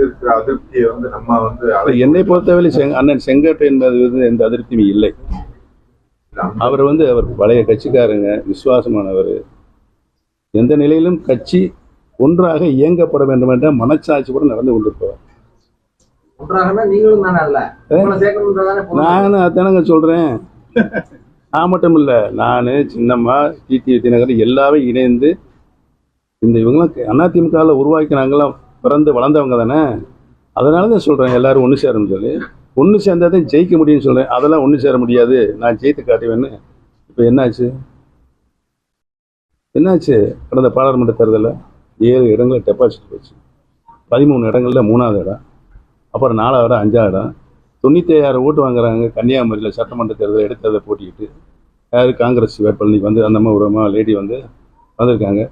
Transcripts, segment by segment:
மீது இருக்கிற அதிருப்தியை வந்து நம்ம வந்து என்னை பொறுத்தவரை செங் அண்ணன் செங்கோட்டையன் மீது வந்து எந்த அதிருப்தியும் இல்லை. அவர் வந்து அவர் பழைய கட்சிக்காரங்க விசுவாசமானவர். எந்த நிலையிலும் கட்சி ஒன்றாக இயங்கப்பட வேண்டும் என்ற மனச்சாட்சி கூட நடந்து கொண்டிருப்பவர். நானும் அதானங்க சொல்றேன். நான் மட்டும் இல்ல நானு சின்னம்மா டிடி தினகர் எல்லாரும் இணைந்து இந்த இவங்களாம் அதிமுகவில் உருவாக்கினாங்களாம். பிறந்து வளர்ந்தவங்க தானே? அதனால தான் சொல்கிறேன் எல்லாரும் ஒன்று சேரணும்னு சொல்லி. ஒன்று சேர்ந்தாதான் ஜெயிக்க முடியும்னு சொல்கிறேன் அதெல்லாம் ஒன்று சேர முடியாது. நான் ஜெயித்து காட்டுவேன்னு. இப்போ என்னாச்சு? என்னாச்சு? கடந்த பாராளுமன்ற தேர்தலில் ஏழு இடங்களில் டெபாசிட் போச்சு. பதிமூணு இடங்களில் மூணாவது இடம். அப்புறம் நாலாவது இடம் அஞ்சாவது இடம். தொண்ணூற்றி ஐயாயிரம் ஓட்டு வாங்குறாங்க. கன்னியாகுமரியில் சட்டமன்ற தேர்தல் எடுத்ததை போட்டிக்கிட்டு யார் காங்கிரஸ் வேட்பாளர் வந்து அந்த அம்மா ஒரு அம்மா லேடி வந்து வந்திருக்காங்க.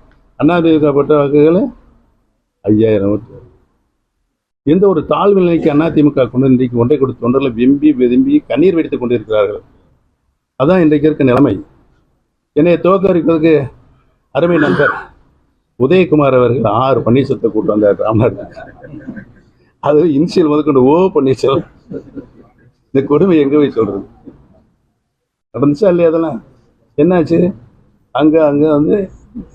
அண்ணாதிமுக பட்ட வாக்குகளை ஐயாயிரம் எந்த ஒரு தாழ்வு நிலைக்கு அதிமுக கொண்டு இன்றைக்கு ஒன்றை கொடுத்து தொண்டர்களை விரும்பி விரும்பி கண்ணீர் வெடித்துக் கொண்டிருக்கிறார்கள். அதான் இன்றைக்கு இருக்க நிலைமை. என்னை தோக்கடிப்பதற்கு அருமை நண்பர் உதயகுமார் அவர்கள் ஆறு பன்னீர்செல்வத்தை கூட்டு வந்தார் ராமர் அது இன்சியல் முதற்கொண்டு ஓ பன்னீர்செல்வம். இந்த கொடுமை எங்க போய் சொல்றது? நடந்துச்சா இல்லையா அதெல்லாம்? என்னாச்சு? அங்க அங்க வந்து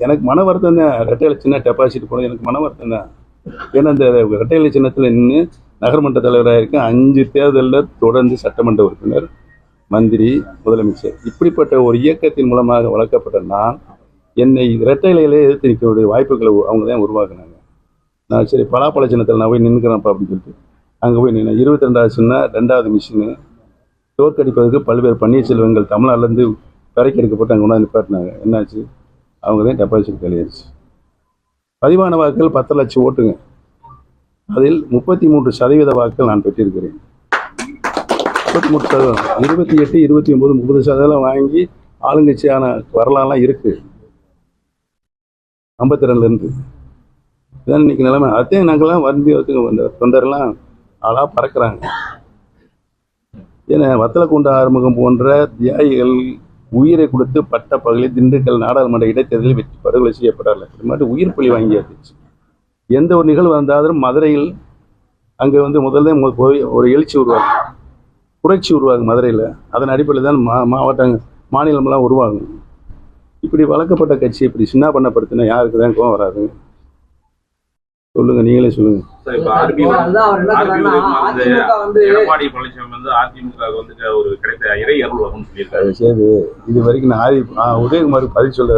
எனக்கு மன வருத்தம் தான் ரெட்டையில சின்ன டெபாசிட் போனது எனக்கு மன வருத்தம் தான் ஏன்னா இந்த ரெட்டையில சின்னத்தில் நின்று நகர்மன்ற தலைவராக இருக்கேன் அஞ்சு தேர்தலில் தொடர்ந்து சட்டமன்ற உறுப்பினர் மந்திரி முதலமைச்சர். இப்படிப்பட்ட ஒரு இயக்கத்தின் மூலமாக வளர்க்கப்பட்ட நான் என்னை இரட்டையிலே எதிர்த்து நிற்கக்கூடிய வாய்ப்புகளை அவங்க தான் உருவாக்குனாங்க. நான் சரி பலாப்பழ சின்னத்தில் நான் போய் நின்றுக்கிறேன்ப்பா அப்படின்னு சொல்லிட்டு அங்கே போய் நின்று இருபத்தி ரெண்டாவது சின்ன ரெண்டாவது மிஷினு தோற்கடிப்பதற்கு பல்வேறு பன்னீர்செல்வங்கள் தமிழ்நாட்டிலேருந்து கரைக்கு எடுக்கப்பட்டு அங்கே கொண்டாந்து நிப்பாட்டினாங்க. என்னாச்சு? அவங்க தான் டெபாசிட் கழியாச்சு. பதிவான வாக்குகள் பத்து லட்சம் ஓட்டுங்க. அதில் முப்பத்தி மூன்று சதவீத வாக்குகள் நான் பெற்றிருக்கிறேன். முப்பத்தி மூணு சதவீதம். இருபத்தி எட்டு இருபத்தி ஒன்பது முப்பது சதவீதம் வாங்கி ஆளுங்கட்சியான வரலாறுலாம் இருக்கு. ஐம்பத்தி ரெண்டுலேருந்து இதான் இன்னைக்கு நிலைமை. அதே நாங்கள்லாம் வந்து வந்த தொண்டர்லாம் ஆளாக பறக்கிறாங்க. ஏன்னா வத்தலக்குண்ட ஆறுமுகம் போன்ற தியாகிகள் உயிரை கொடுத்து பட்ட பகலில் திண்டுக்கல் நாடாளுமன்ற இடைத்தேர்தலில் வெற்றி படுகொலை செய்யப்பட்டார்கள். இது மாதிரி உயிர் பலி வாங்கியாச்சு எந்த ஒரு நிகழ்வு வந்தாலும் மதுரையில் அங்கே வந்து முதல்ல போய் ஒரு எழுச்சி உருவாகும். புரட்சி உருவாகும் மதுரையில். அதன் அடிப்படையில் தான் மா மாவட்டம் மாநிலமெல்லாம் உருவாகும். இப்படி வளர்க்கப்பட்ட கட்சி இப்படி சின்ன பண்ணப்படுத்தினா யாருக்கு தான் கோவம் வராது வந்து அதிமுக வந்து எடப்பாடி பழனிசாமி வந்து அதிமுக க்கு வந்து ஒரு கிடைத்த இறை அருள் வரும்னு சொல்லியிருக்காரு. அது சரி இது வரைக்கும் நான் ஆதி ஆ, உதயகுமாருக்கு பதில் சொல்ல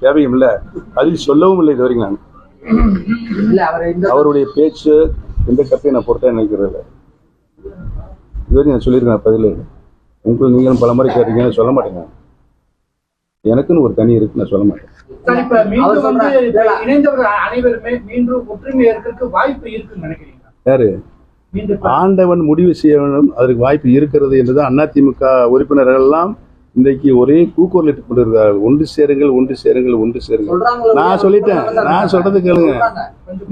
தேவையும் இல்லை. பதில் சொல்லவும் இல்லை இது வரைக்கும் நான். இல்ல அவர் இந்த அவருடைய பேச்சு எந்த கப்பையும் நான் பொறுத்தா நினைக்கிறது இது வரைக்கும் நான் சொல்லியிருக்கேன் பதில். உங்களுக்கு நீங்களும் பல முறை கேட்டீங்கன்னு சொல்ல மாட்டேங்க. எனக்குன்னு ஒரு தனி இருக்கு நான் சொல்ல மாட்டேன். சார், இப்ப அவர் மீண்டும் வந்து சொல்றாரு. இப்ப இணைந்தவர்கள் அனைவருமே மீண்டும் ஒற்றுமை இருக்கிறதுக்கு வாய்ப்பு இருக்குன்னு நினைக்கிறீங்க யாரு? ஆண்டவன் முடிவு செய்ய வேண்டும் அதற்கு வாய்ப்பு இருக்கிறது என்றுதான் அதிமுக உறுப்பினர்கள் எல்லாம் இன்றைக்கு ஒரே கூக்குரலிட்டுக் கொண்டிருக்கிறார்கள். ஒன்று சேருங்கள் ஒன்று சேருங்கள் ஒன்று சேருங்கள். நான் சொல்லிட்டேன். நான் சொல்றது கேளுங்க.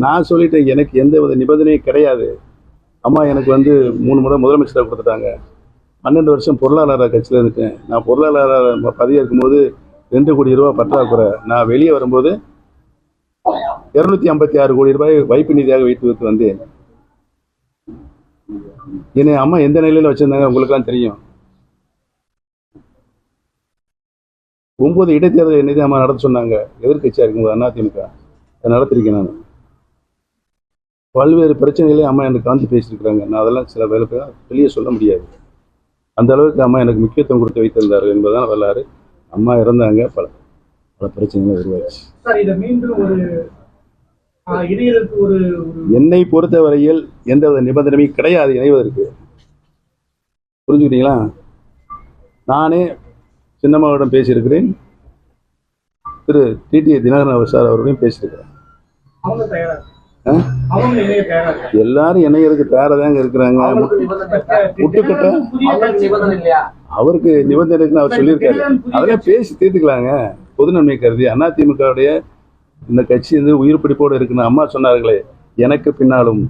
நான் சொல்லிட்டேன் எனக்கு எந்த வித நிபந்தனையும் கிடையாது. அம்மா எனக்கு வந்து மூணு முறை முதலமைச்சராக கொடுத்துட்டாங்க. பன்னெண்டு வருஷம் பொருளாதார கட்சியில் இருக்கேன். நான் பொருளாதார பதவி இருக்கும்போது ரெண்டு கோடி ரூபாய் பற்றாக்குறை. நான் வெளியே வரும்போது இருநூத்தி ஐம்பத்தி ஆறு கோடி ரூபாய் வைப்பு நிதியாக வைத்து வைத்து வந்தேன். என்னை அம்மா எந்த நிலையில வச்சிருந்தாங்க உங்களுக்குலாம் தெரியும். ஒன்பது இடைத்தேர்தல் என்னதே அம்மா நடத்த சொன்னாங்க. எதிர்க்கட்சியா இருக்கும்போது அதிமுக அதை நடத்திருக்கேன் நான். பல்வேறு பிரச்சனைகளையும் அம்மா எனக்கு கலந்து பேசியிருக்கிறாங்க. நான் அதெல்லாம் சில வேலை வெளியே சொல்ல முடியாது. அந்த அளவுக்கு அம்மா எனக்கு முக்கியத்துவம் கொடுத்து வைத்திருந்தார்கள் என்பதுதான் வரலாறு. அம்மா இறந்தாங்க பல பல பிரச்சனைகள் உருவாச்சு. என்னை பொறுத்தவரையில் எந்தவித நிபந்தனையும் கிடையாது இணைவதற்கு. புரிஞ்சுக்கிட்டீங்களா? நானே சின்னம்மாவிடம் பேசியிருக்கிறேன். திரு டிடி தினகரன் அவர் சார் அவர்களையும் பேசியிருக்கிறேன். எல்லாரும் இணையறதுக்கு தயாராதாங்க இருக்கிறாங்க? முட்டுக்கட்ட அவருக்கு நிபந்தனை அவர் சொல்லியிருக்காரு. அதெல்லாம் பேசி தீர்த்துக்கலாங்க. பொது நன்மை கருதி அதிமுகவுடைய இந்த கட்சி வந்து உயிர் பிடிப்போடு இருக்குன்னு அம்மா சொன்னார்களே எனக்கு பின்னாலும்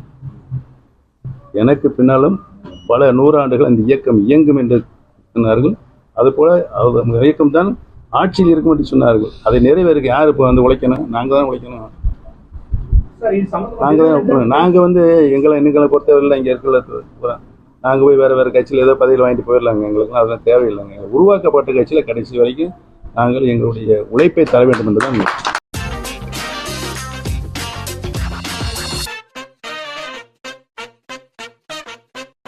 எனக்கு பின்னாலும் பல நூறாண்டுகள் அந்த இயக்கம் இயங்கும் என்று சொன்னார்கள். அதுபோல அந்த இயக்கம் தான் ஆட்சியில் இருக்கும் என்று சொன்னார்கள். அதை நிறைவேறுக்கு யார் இப்போ வந்து உழைக்கணும்? நாங்கள் தான் உழைக்கணும். நாங்கள் நாங்கள் வந்து எங்களை எங்களை பொறுத்தவரையில் இங்கே இருக்கிற நாங்கள் போய் வேறு வேறு கட்சியில் ஏதோ பதவியில் வாங்கிட்டு போயிடலாங்க. எங்களுக்குலாம் அதெல்லாம் தேவையில்லைங்க. உருவாக்கப்பட்ட கட்சியில் கடைசி வரைக்கும் நாங்கள் எங்களுடைய உழைப்பை தர வேண்டும் என்று தான்